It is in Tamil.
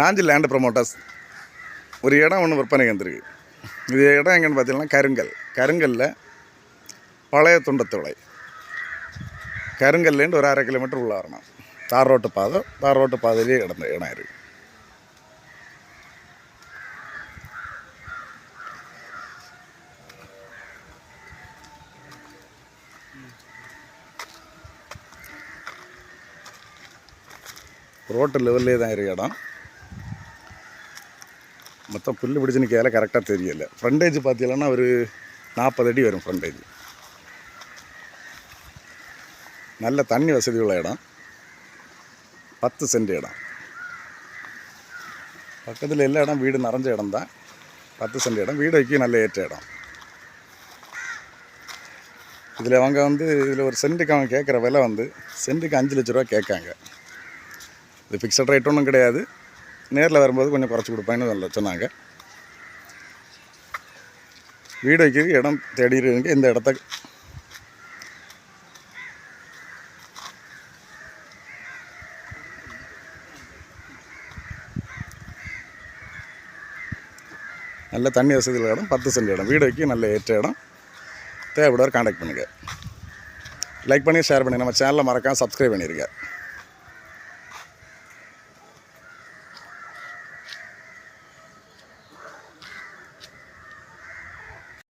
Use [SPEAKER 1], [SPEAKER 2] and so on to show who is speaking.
[SPEAKER 1] நாஞ்சி லேண்ட் ப்ரமோட்டர்ஸ் ஒரு இடம் ஒன்று விற்பனைக்கு வந்திருக்கு. இது இடம் எங்கன்னு பார்த்தீங்கன்னா கருங்கல். கருங்கல்ல பழைய துண்டத்துளை கருங்கல்லேருந்து ஒரு அரை கிலோமீட்டர் உள்ள வரணும் தார் ரோட்டு பாதை தார் ரோட்டு பாதையிலே இடம் இடம் இருக்குது ரோட்டு லெவல்லே தான் இருக்கு இடம். மொத்தம் புல்லு பிடிச்சு நிற்கால கரெக்டாக தெரியல. ஃப்ரண்டேஜ் பார்த்தீங்கன்னா ஒரு நாற்பது அடி வரும் ஃப்ரண்டேஜ் நல்ல தண்ணி வசதி உள்ள இடம். பத்து சென்ட் இடம். பக்கத்தில் எல்லா இடம் வீடு நிறைஞ்ச இடம் தான் பத்து சென்ட் இடம். வீடு வைக்க நல்ல ஏற்ற இடம். இதில் அவங்க வந்து இதில் ஒரு சென்ட்டுக்கு அவங்க கேட்குற விலை வந்து சென்ட்டுக்கு அஞ்சு லட்ச ரூபா கேட்காங்க. இது ஃபிக்ஸட் ரேட் ஒன்றும் கிடையாது. நேரில் வரும்போது கொஞ்சம் குறைச்சி கொடுப்பேன்னு சொல்ல- சொன்னாங்க. வீடு வைக்கிறதுக்கு இடம் தேடி இந்த இடத்த நல்ல தண்ணி வசதி உள்ள இடம் பத்து சென்ட் இடம். வீடு வைக்க நல்ல ஏற்ற இடம். தேவைப்படுவார் காண்டாக்ட் பண்ணுங்கள் லைக் பண்ணி ஷேர் பண்ணி. நம்ம சேனலை மறக்காமல் சப்ஸ்கிரைப் பண்ணியிருக்கேன்